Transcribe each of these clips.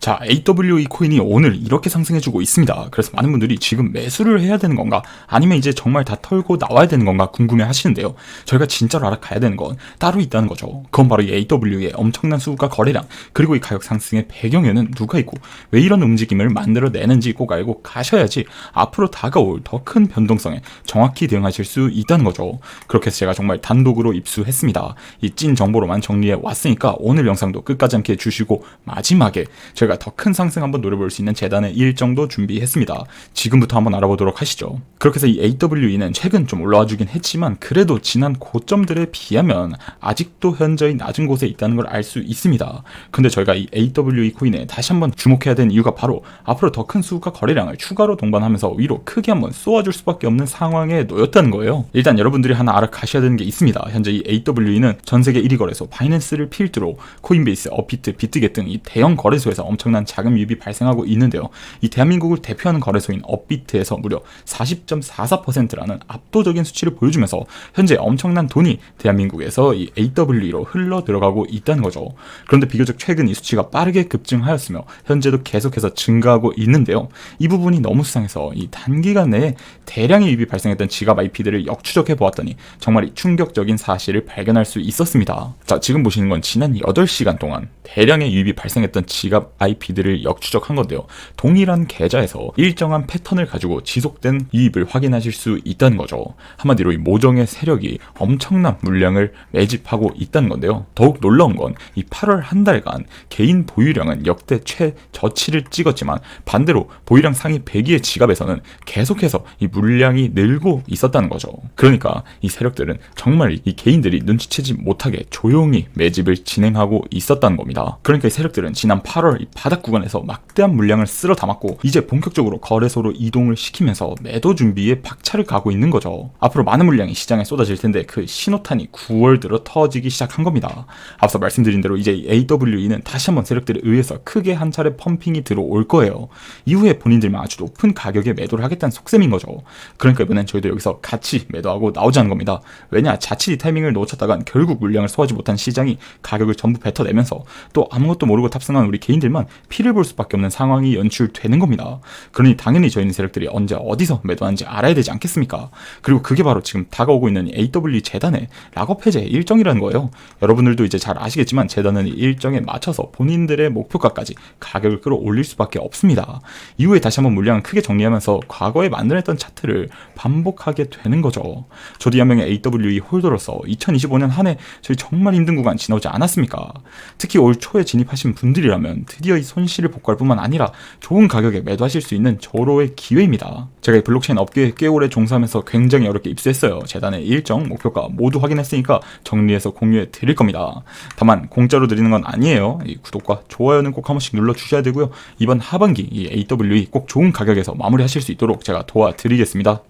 자, AWE 코인이 오늘 이렇게 상승해주고 있습니다. 그래서 많은 분들이 지금 매수를 해야 되는 건가? 아니면 이제 정말 다 털고 나와야 되는 건가 궁금해 하시는데요. 저희가 진짜로 알아가야 되는 건 따로 있다는 거죠. 그건 바로 이 AWE의 엄청난 수급과 거래량, 그리고 이 가격 상승의 배경에는 누가 있고, 왜 이런 움직임을 만들어내는지 꼭 알고 가셔야지 앞으로 다가올 더 큰 변동성에 정확히 대응하실 수 있다는 거죠. 그렇게 해서 제가 정말 단독으로 입수했습니다. 이 찐 정보로만 정리해 왔으니까 오늘 영상도 끝까지 함께 해주시고, 마지막에 제가 더 큰 상승 한번 노려볼 수 있는 재단의 일 정도 준비했습니다. 지금부터 한번 알아보도록 하시죠. 그렇게 해서 이 AWE는 최근 좀 올라와 주긴 했지만 그래도 지난 고점들에 비하면 아직도 현저히 낮은 곳에 있다는 걸 알 수 있습니다. 근데 저희가 이 AWE 코인에 다시 한번 주목해야 되는 이유가 바로 앞으로 더 큰 수급과 거래량을 추가로 동반하면서 위로 크게 한번 쏘아줄 수밖에 없는 상황에 놓였다는 거예요. 일단 여러분들이 하나 알아가셔야 되는 게 있습니다. 현재 이 AWE는 전 세계 1위 거래소 바이낸스를 필두로 코인베이스, 어피트, 비트겟 등 이 대형 거래소에서 엄청 난 자금 유입이 발생하고 있는데요. 이 대한민국을 대표하는 거래소인 업비트에서 무려 40.44%라는 압도적인 수치를 보여주면서 현재 엄청난 돈이 대한민국에서 이 AWE로 흘러 들어가고 있다는 거죠. 그런데 비교적 최근 이 수치가 빠르게 급증하였으며 현재도 계속해서 증가하고 있는데요. 이 부분이 너무 수상해서 이 단기간 내에 대량의 유입이 발생했던 지갑 IP들을 역추적해 보았더니 정말 충격적인 사실을 발견할 수 있었습니다. 자, 지금 보시는 건 지난 8시간 동안 대량의 유입이 발생했던 지갑 IP 들을 역추적한 건데요. 동일한 계좌에서 일정한 패턴을 가지고 지속된 유입을 확인하실 수 있다는 거죠. 한마디로 이 모종의 세력이 엄청난 물량을 매집하고 있다는 건데요. 더욱 놀라운 건 이 8월 한 달간 개인 보유량은 역대 최저치를 찍었지만 반대로 보유량 상위 100위의 지갑에서는 계속해서 이 물량이 늘고 있었다는 거죠. 그러니까 이 세력들은 정말 이 개인들이 눈치채지 못하게 조용히 매집을 진행하고 있었다는 겁니다. 그러니까 이 세력들은 지난 8월 이 바닥 구간에서 막대한 물량을 쓸어 담았고 이제 본격적으로 거래소로 이동을 시키면서 매도 준비에 박차를 가고 있는 거죠. 앞으로 많은 물량이 시장에 쏟아질 텐데 그 신호탄이 9월 들어 터지기 시작한 겁니다. 앞서 말씀드린 대로 이제 AWE는 다시 한번 세력들에 의해서 크게 한 차례 펌핑이 들어올 거예요. 이후에 본인들만 아주 높은 가격에 매도를 하겠다는 속셈인 거죠. 그러니까 이번엔 저희도 여기서 같이 매도하고 나오자는 겁니다. 왜냐 자칫 이 타이밍을 놓쳤다간 결국 물량을 소화하지 못한 시장이 가격을 전부 뱉어내면서 또 아무것도 모르고 탑승한 우리 개인들만 피를 볼 수밖에 없는 상황이 연출되는 겁니다. 그러니 당연히 저희는 세력들이 언제 어디서 매도하는지 알아야 되지 않겠습니까? 그리고 그게 바로 지금 다가오고 있는 AW 재단의 락업 해제 일정이라는 거예요. 여러분들도 이제 잘 아시겠지만 재단은 일정에 맞춰서 본인들의 목표가까지 가격을 끌어올릴 수밖에 없습니다. 이후에 다시 한번 물량을 크게 정리하면서 과거에 만들었던 차트를 반복하게 되는 거죠. 저도 한 명의 AWE 홀더로서 2025년 한 해 저희 정말 힘든 구간 지나오지 않았습니까? 특히 올 초에 진입하신 분들이라면 드디어 이 손실을 복구할 뿐만 아니라 좋은 가격에 매도하실 수 있는 저로의 기회입니다. 제가 이 블록체인 업계에 꽤 오래 종사하면서 굉장히 어렵게 입수했어요. 재단의 일정 목표가 모두 확인했으니까 정리해서 공유해 드릴 겁니다. 다만 공짜로 드리는 건 아니에요. 이 구독과 좋아요는 꼭 한 번씩 눌러 주셔야 되고요. 이번 하반기 이 AWE 꼭 좋은 가격에서 마무리하실 수 있도록 제가 도와드리겠습니다.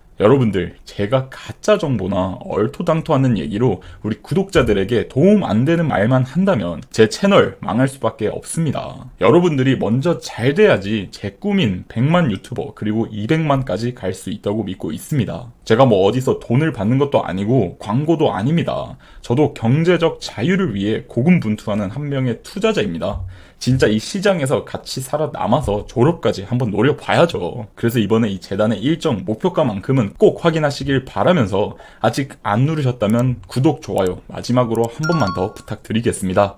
여러분들, 제가 가짜 정보나 얼토당토하는 얘기로 우리 구독자들에게 도움 안 되는 말만 한다면 제 채널 망할 수밖에 없습니다. 여러분들이 먼저 잘 돼야지 제 꿈인 100만 유튜버 그리고 200만까지 갈 수 있다고 믿고 있습니다. 제가 뭐 어디서 돈을 받는 것도 아니고 광고도 아닙니다. 저도 경제적 자유를 위해 고군분투하는 한 명의 투자자입니다. 진짜 이 시장에서 같이 살아남아서 졸업까지 한번 노려봐야죠. 그래서 이번에 이 재단의 일정 목표가만큼은 꼭 확인하시길 바라면서 아직 안 누르셨다면 구독, 좋아요 마지막으로 한 번만 더 부탁드리겠습니다.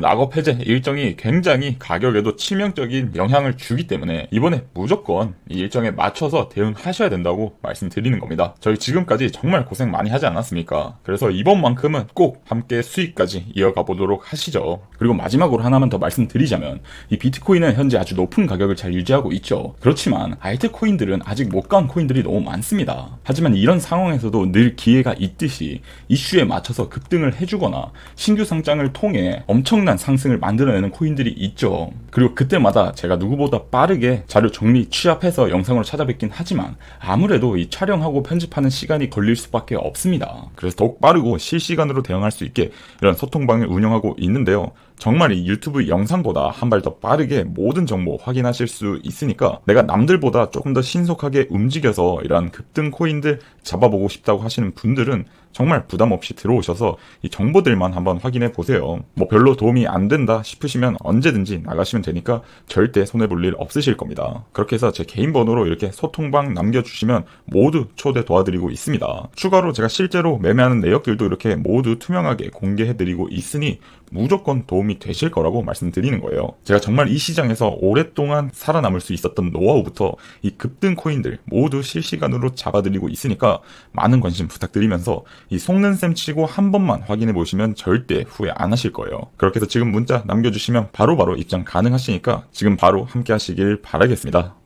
락업 해제 일정이 굉장히 가격에도 치명적인 영향을 주기 때문에 이번에 무조건 이 일정에 맞춰서 대응하셔야 된다고 말씀드리는 겁니다. 저희 지금까지 정말 고생 많이 하지 않았습니까? 그래서 이번만큼은 꼭 함께 수익까지 이어가 보도록 하시죠. 그리고 마지막으로 하나만 더 말씀드리자면 이 비트코인은 현재 아주 높은 가격을 잘 유지하고 있죠. 그렇지만 알트코인들은 아직 못 간 코인들이 너무 많습니다. 하지만 이런 상황에서도 늘 기회가 있듯이 이슈에 맞춰서 급등을 해주거나 신규 상장을 통해 엄청 난 상승을 만들어내는 코인들이 있죠. 그리고 그때마다 제가 누구보다 빠르게 자료 정리 취합해서 영상으로 찾아뵙긴 하지만 아무래도 이 촬영하고 편집하는 시간이 걸릴 수밖에 없습니다. 그래서 더욱 빠르고 실시간으로 대응할 수 있게 이런 소통방을 운영하고 있는데요. 정말 이 유튜브 영상보다 한 발 더 빠르게 모든 정보 확인하실 수 있으니까 내가 남들보다 조금 더 신속하게 움직여서 이런 급등 코인들 잡아보고 싶다고 하시는 분들은 정말 부담 없이 들어오셔서 이 정보들만 한번 확인해 보세요. 뭐 별로 도움이 안 된다 싶으시면 언제든지 나가시면 되니까 절대 손해볼 일 없으실 겁니다. 그렇게 해서 제 개인 번호로 이렇게 소통방 남겨주시면 모두 초대 도와드리고 있습니다. 추가로 제가 실제로 매매하는 내역들도 이렇게 모두 투명하게 공개해드리고 있으니 무조건 도움이 되실 거라고 말씀드리는 거예요. 제가 정말 이 시장에서 오랫동안 살아남을 수 있었던 노하우부터 이 급등 코인들 모두 실시간으로 잡아드리고 있으니까 많은 관심 부탁드리면서 이 속는 셈 치고 한 번만 확인해 보시면 절대 후회 안 하실 거예요. 그렇게 해서 지금 문자 남겨주시면 바로바로 입장 가능하시니까 지금 바로 함께 하시길 바라겠습니다.